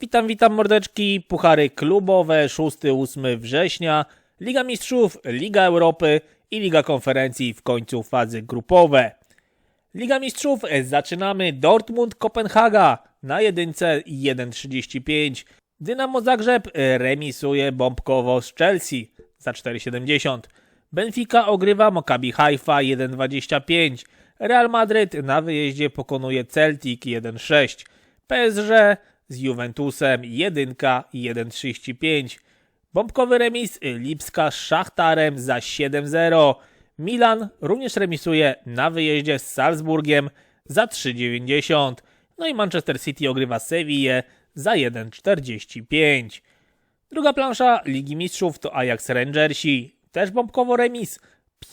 Witam, witam mordeczki, puchary klubowe 6-8 września, Liga Mistrzów, Liga Europy i Liga Konferencji w końcu fazy grupowe. Liga Mistrzów zaczynamy Dortmund Kopenhaga na jedynce 1.35. Dynamo Zagrzeb remisuje bombkowo z Chelsea za 4,70. Benfica ogrywa Maccabi Haifa 1,25. Real Madryt na wyjeździe pokonuje Celtic 1,6. PSG z Juventusem 1 1,35. Bombkowy remis Lipska z Szachtarem za 7-0. Milan również remisuje na wyjeździe z Salzburgiem za 3,90. No i Manchester City ogrywa Sevillę za 1,45. Druga plansza Ligi Mistrzów to Ajax Rangersi. Też bombkowo remis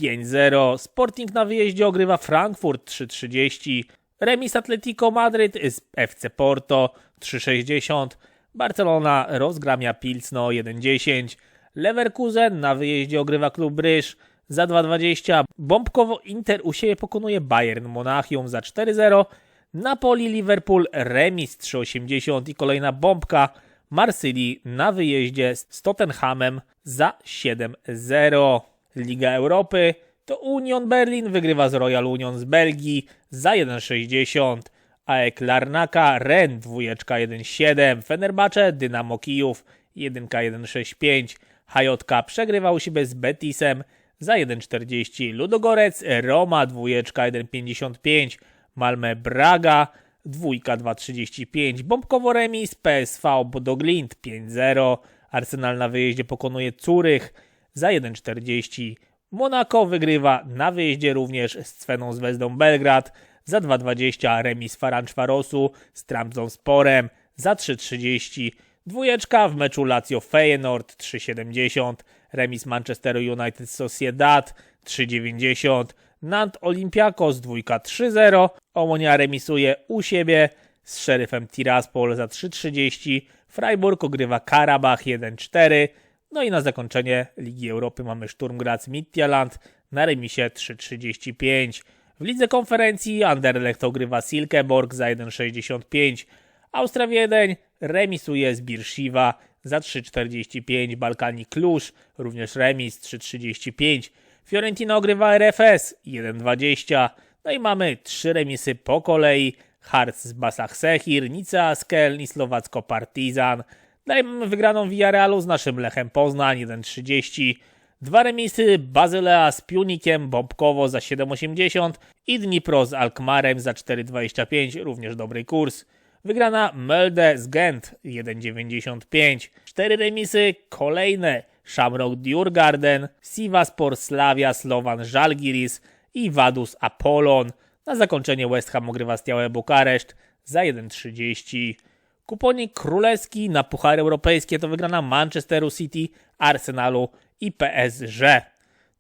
5-0. Sporting na wyjeździe ogrywa Frankfurt 3,30. Remis Atletico Madryt z FC Porto 3,60. Barcelona rozgramia Pilsno 1,10. Leverkusen na wyjeździe ogrywa klub Bryż za 2,20. Bombkowo Inter u siebie pokonuje Bayern Monachium za 4,0. Napoli Liverpool remis 3,80 i kolejna bombka Marsylii na wyjeździe z Tottenhamem za 7-0. Liga Europy to Union Berlin wygrywa z Royal Union z Belgii za 1,60. AEK Larnaka, Ren 2,17, Fenerbahce, Dynamo Kijów 1,165, Hajotka przegrywa u siebie z Betisem za 1,40, Ludogorec, Roma 2,155, Malmö Braga 2,235, Bombkowo Remis, PSV Bodoglint 5,0, Arsenal na wyjeździe pokonuje Curych za 1,40, Monaco wygrywa na wyjeździe również z Cweną Zvezdą Belgrad za 2,20 remis Faranczwarosu z Trabzon Sporem za 3,30 dwójeczka w meczu Lazio Feyenoord 3,70 remis Manchester United Sociedad 3,90 Nant Olympiakos 2,3-0 Omonia remisuje u siebie z Sheriffem Tiraspol za 3,30 Freiburg ogrywa Karabach 1,4 no i na zakończenie Ligi Europy mamy Sturm Graz Midtjylland na remisie 3,35 w lidze konferencji Anderlecht ogrywa Silkeborg za 1,65. Austria Wiedeń remisuje z Birshiva za 3,45. Balkani Klusz również remis 3,35. Fiorentina ogrywa RFS 1,20. No i mamy trzy remisy po kolei. Hearts z Basach Sechir, Nicea z Keln i Słowacko Partizan. Dalej mamy wygraną Villarrealu z naszym Lechem Poznań 1,30. Dwa remisy Bazylea z Piunikiem, Bobkowo za 7,80 i Dnipro z Alkmarem za 4,25, również dobry kurs. Wygrana Melde z Gent 1,95. Cztery remisy kolejne Shamrock Djurgarden, Sivaspor Slavia, Slovan Żalgiris i Vadus Apollon. Na zakończenie West Ham ogrywa Stiałe Bukareszt za 1,30. Kuponik królewski na Puchary Europejskie to wygrana Manchesteru City, Arsenalu i PSG.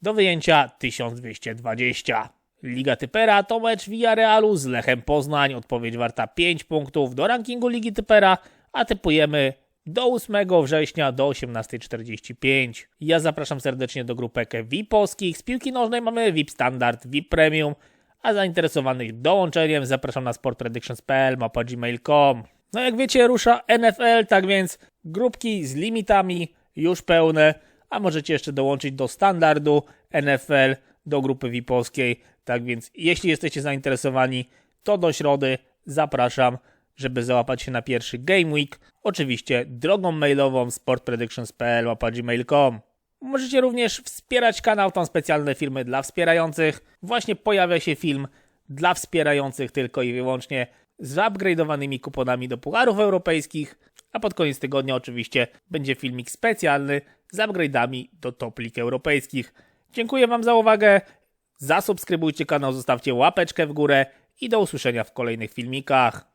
Do wyjęcia 1220. Liga Typera to mecz Villarrealu z Lechem Poznań. Odpowiedź warta 5 punktów do rankingu Ligi Typera, a typujemy do 8 września do 18.45. Ja zapraszam serdecznie do grupek VIP polskich. Z piłki nożnej mamy VIP Standard, VIP Premium, a zainteresowanych dołączeniem zapraszam na sportpredictions.pl, mapa gmail.com. No jak wiecie rusza NFL, tak więc grupki z limitami już pełne, a możecie jeszcze dołączyć do standardu NFL, do grupy VIP-owskiej. Tak więc jeśli jesteście zainteresowani, to do środy zapraszam, żeby załapać się na pierwszy Game Week. Oczywiście drogą mailową sportpredictions.pl.gmail.com Możecie również wspierać kanał, tam specjalne filmy dla wspierających. Właśnie pojawia się film dla wspierających tylko i wyłącznie z upgrade'owanymi kuponami do pucharów europejskich, a pod koniec tygodnia oczywiście będzie filmik specjalny z upgrade'ami do top lig europejskich. Dziękuję Wam za uwagę, zasubskrybujcie kanał, zostawcie łapeczkę w górę i do usłyszenia w kolejnych filmikach.